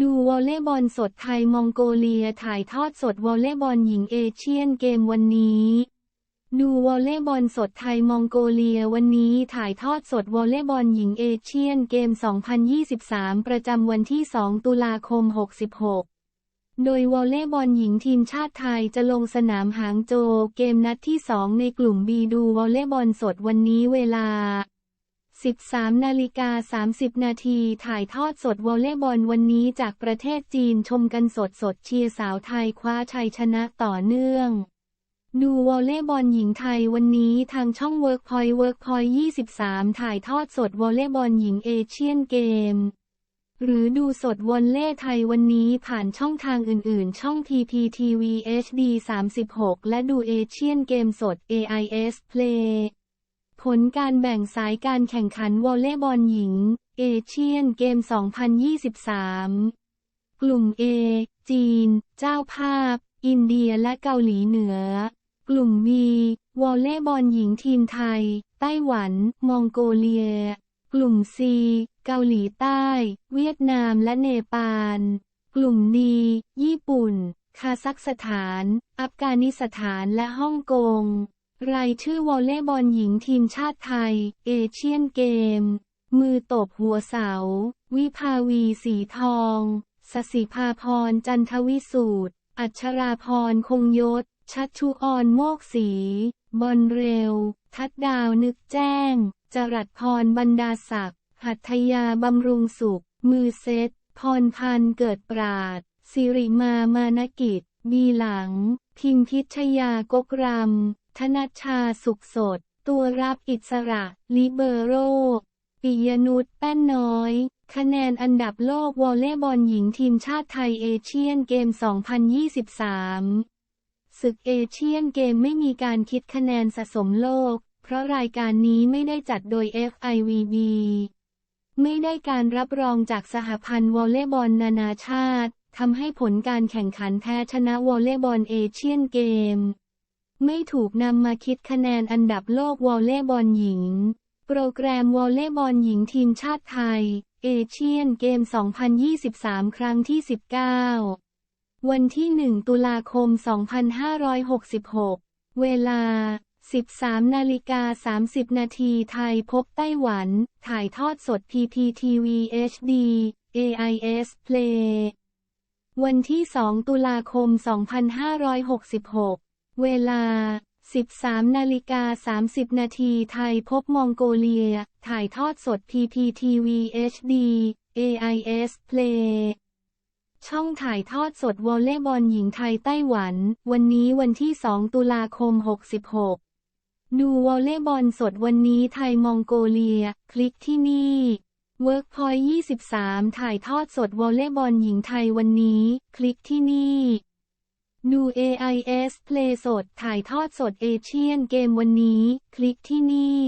ดูวอลเลย์บอลสดไทยมองโกเลียถ่ายทอดสดวอลเลย์บอลหญิงเอเชียนเกมวันนี้ ดูวอลเลย์บอลสดไทยมองโกเลียวันนี้ถ่ายทอดสดวอลเลย์บอลหญิงเอเชียนเกม 2023 ประจำวันที่ 2 ตุลาคม 66 โดยวอลเลย์บอลหญิงทีมชาติไทยจะลงสนามหางโจวเกมนัดที่ 2 ในกลุ่มบีดูวอลเลย์บอลสดวันนี้เวลา 13 นาฬิกา 30 นาทีถ่ายทอดสดวอลเลย์บอลวันนี้จากประเทศจีนชมกันสดสดเชียร์สาวไทยคว้าชัยชนะต่อเนื่อง ดูวอลเลย์บอลหญิงไทยวันนี้ทางช่อง Workpoint Workpoint 23 ถ่ายทอดสดวอลเลย์บอลหญิงเอเชียนเกม หรือดูสดวอลเล่ไทยวันนี้ผ่านช่องทางอื่นๆ ช่อง TPTV HD 36 และดูเอเชียนเกมสด AIS Play ผลการแบ่งสายการแข่งขันวอลเลย์บอลหญิง เอเชียนเกม 2023 กลุ่ม A จีน เจ้าภาพ อินเดียและเกาหลีเหนือ กลุ่ม B วอลเลย์บอลหญิงทีมไทย ไต้หวัน มองโกเลีย กลุ่ม C เกาหลีใต้ เวียดนามและเนปาล กลุ่ม D ญี่ปุ่น คาซัคสถาน อัฟกานิสถานและฮ่องกง รายชื่อวอลเลย์บอลหญิงทีมชาติไทย เอเชียนเกม มือตบหัวเสา วิภาวีสีทองสสิภาพรจันทวิสูตร อัชราพรคงยศ ชัชชุออนโมกสี บอลเร็ว ทัดดาวนึกแจ้ง จรัสพรบรรดาศักดิ์ หัตยาบำรุงสุข มือเซต พรพันเกิดปราด สิริมามานกิจ บีหลัง พิมพิชยากกรำ ธนชชาสุขสด ตัวรับอิสระ ลิเบโรปิยนุชแป้นน้อย คะแนนอันดับโลกวอลเลย์บอลหญิงทีมชาติไทยเอเชียนเกม 2023 ศึกเอเชียนเกมไม่มีการคิดคะแนนสะสมโลก เพราะรายการนี้ไม่ได้จัดโดย FIVB ไม่ได้การรับรองจากสหพันธ์วอลเลย์บอลนานาชาติทำให้ผลการแข่งขันแพ้ชนะวอลเลย์บอลเอเชียนเกม ไม่ถูกนำมาคิดคะแนนอันดับโลกวอลเลย์บอลหญิง โปรแกรมวอลเลย์บอลหญิงทีมชาติไทย เอเชียนเกม 2023 ครั้งที่ 19 วันที่ 1 ตุลาคม 2566 เวลา 13 นาฬิกา 30 นาทีไทยพบไต้หวัน ถ่ายทอดสด PPTV HD AIS Play วันที่ 2 ตุลาคม 2566 เวลา 13 นาฬิกา 30 นาทีไทยพบมองโกเลีย ถ่ายทอดสด PPTV HD AIS Play ช่องถ่ายทอดสดวอลเลย์บอลหญิงไทยไต้หวัน วันนี้วันที่ 2 ตุลาคม 66 ดูวอลเลย์บอลสดวันนี้ไทยมองโกเลีย คลิกที่นี่ Workpoint 23 ถ่ายทอดสดวอลเลย์บอลหญิงไทยวันนี้ คลิกที่นี่ ดู AIS Play สด ถ่ายทอดสดเอเชียนเกมวันนี้ คลิกที่นี่